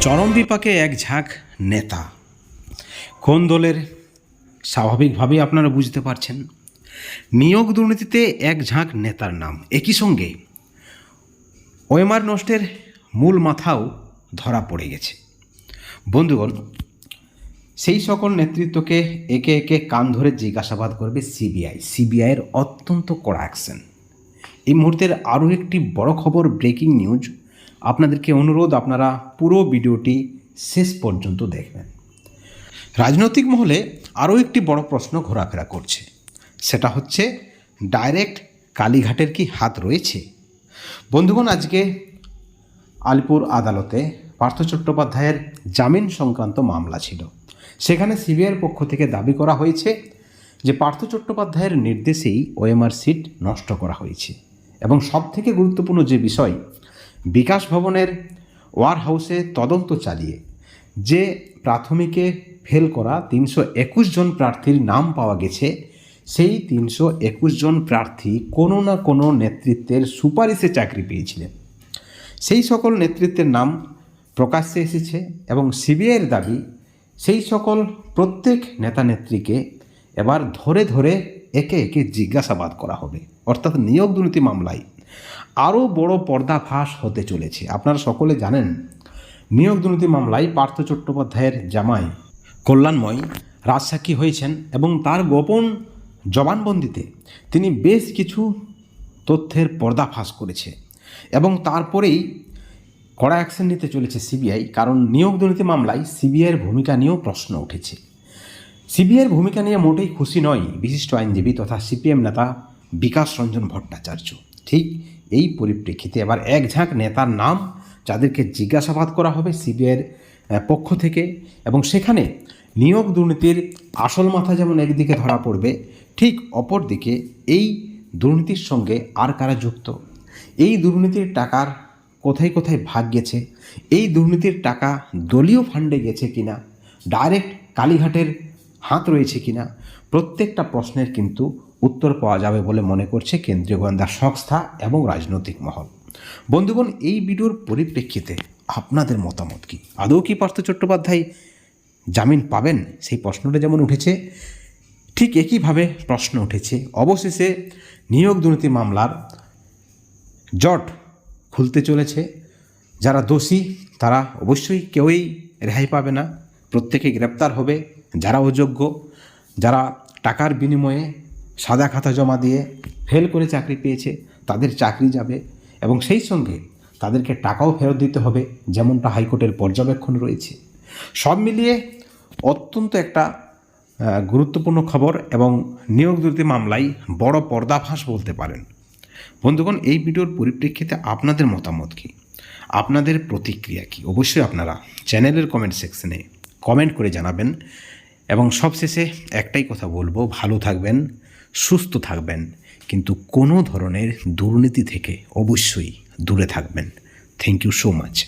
চরম বিপাকে এক ঝাঁক নেতা। কোন দলের? স্বাভাবিকভাবেই আপনারা বুঝতে পারছেন। নিয়োগ দুর্নীতিতে এক ঝাঁক নেতার নাম। একই সঙ্গে ওয়েমার নষ্টের মূল মাথাও ধরা পড়ে গেছে। বন্ধুগণ, সেই সকল নেতৃত্বকে একে একে কান ধরে জিজ্ঞাসাবাদ করবে সিবিআই। সিবিআইয়ের অত্যন্ত কড়া অ্যাকশন। এই মুহূর্তের আরও একটি বড় খবর ব্রেকিং নিউজ আপনাদেরকে অনুরোধ, আপনারা পুরো ভিডিওটি শেষ পর্যন্ত দেখবেন। রাজনৈতিক মহলে আরও একটি বড় প্রশ্ন ঘোরাফেরা করছে। সেটা হচ্ছে, ডাইরেক্ট কালীঘাটের কি হাত রয়েছে? বন্ধুগণ, আজকে আলিপুর আদালতে পার্থ চট্টোপাধ্যায়ের জামিন সংক্রান্ত মামলা ছিল। সেখানে সিবিআইয়ের পক্ষ থেকে দাবি করা হয়েছে যে পার্থ চট্টোপাধ্যায়ের নির্দেশেই ওএমআর সিট নষ্ট করা হয়েছে। এবং সবথেকে গুরুত্বপূর্ণ যে বিষয় বিকাশ ভবনের ওয়ার হাউসে তদন্ত চালিয়ে যে প্রাথমিকে ফেল করা তিনশো একুশ জন প্রার্থীর নাম পাওয়া গেছে, সেই তিনশো একুশ জন প্রার্থী কোনো না কোনো নেতৃত্বের সুপারিশে চাকরি পেয়েছিলেন। সেই সকল নেতৃত্বের নাম প্রকাশ্যে এসেছে এবং সিবিআইয়ের দাবি, সেই সকল প্রত্যেক নেতা নেত্রীকে এবার ধরে ধরে একে একে জিজ্ঞাসাবাদ করা হবে। অর্থাৎ নিয়োগ দুর্নীতি মামলায় আরও বড় পর্দাফাঁস হতে চলেছে। আপনারা সকলে জানেন, নিয়োগ দুর্নীতি মামলায় পার্থ চট্টোপাধ্যায়ের জামাই কল্যাণময় রাজসাক্ষী হয়েছেন এবং তার গোপন জবানবন্দিতে তিনি বেশ কিছু তথ্যের পর্দাফাঁস করেছে এবং তারপরেই কড়া অ্যাকশন নিতে চলেছে সিবিআই, কারণ নিয়োগ দুর্নীতি মামলায় সিবিআইয়ের ভূমিকা নিয়েও প্রশ্ন উঠেছে। সিবিআইয়ের ভূমিকা নিয়ে মোটেই খুশি নয় বিশিষ্ট আইনজীবী তথা সিপিএম নেতা বিকাশ রঞ্জন ভট্টাচার্য। ঠিক এই পরিপ্রেক্ষিতে এবার এক ঝাঁক নেতার নাম যাদেরকে জিজ্ঞাসাবাদ করা হবে সিবিআইয়ের পক্ষ থেকে এবং সেখানে নিয়োগ দুর্নীতির আসল মাথা যেমন একদিকে ধরা পড়বে, ঠিক অপর দিকে এই দুর্নীতির সঙ্গে আর কারা যুক্ত? এই দুর্নীতির টাকার কোথায় কোথায় ভাগ গেছে? এই দুর্নীতির টাকা দলীয় ফান্ডে গেছে কিনা? ডাইরেক্ট কালীঘাটের হাত রয়েছে কিনা? প্রত্যেকটা প্রশ্নের কিন্তু উত্তর পাওয়া যাবে বলে মনে করছে কেন্দ্রীয় গোয়েন্দা সংস্থা এবং রাজনৈতিক মহল। বন্ধুগণ, এই ভিডিওর পরিপ্রেক্ষিতে আপনাদের মতামত কি? আদৌ কি পার্থ চট্টোপাধ্যায় জামিন পাবেন? সেই প্রশ্নটা যেমন উঠেছে, ঠিক একইভাবে প্রশ্ন উঠেছে। অবশেষে নিয়োগ দুর্নীতি মামলার জট খুলতে চলেছে। যারা দোষী, তারা অবশ্যই কেউই রেহাই পাবে না। প্রত্যেকে গ্রেপ্তার হবে যারা অযোগ্য যারা টাকার বিনিময়ে সাদা খাতা জমা দিয়ে ফেল করে চাকরি পেয়েছে, তাদের চাকরি যাবে এবং সেই সঙ্গে তাদেরকে টাকাও ফেরত দিতে হবে, যেমনটা হাইকোর্টের পর্যবেক্ষণ রয়েছে। সব মিলিয়ে অত্যন্ত একটা গুরুত্বপূর্ণ খবর এবং নিয়োগ দুর্নীতি মামলায় বড় পর্দাফাঁস বলতে পারেন। বন্ধুগণ, এই ভিডিওর পরিপ্রেক্ষিতে আপনাদের মতামত কী? আপনাদের প্রতিক্রিয়া কী? অবশ্যই আপনারা চ্যানেলের কমেন্ট সেকশনে কমেন্ট করে জানাবেন এবং সবশেষে একটাই কথা বলব, ভালো থাকবেন। সুস্থ থাকবেন। কিন্তু কোনো ধরনের দুর্নীতি থেকে অবশ্যই দূরে থাকবেন। Thank you so much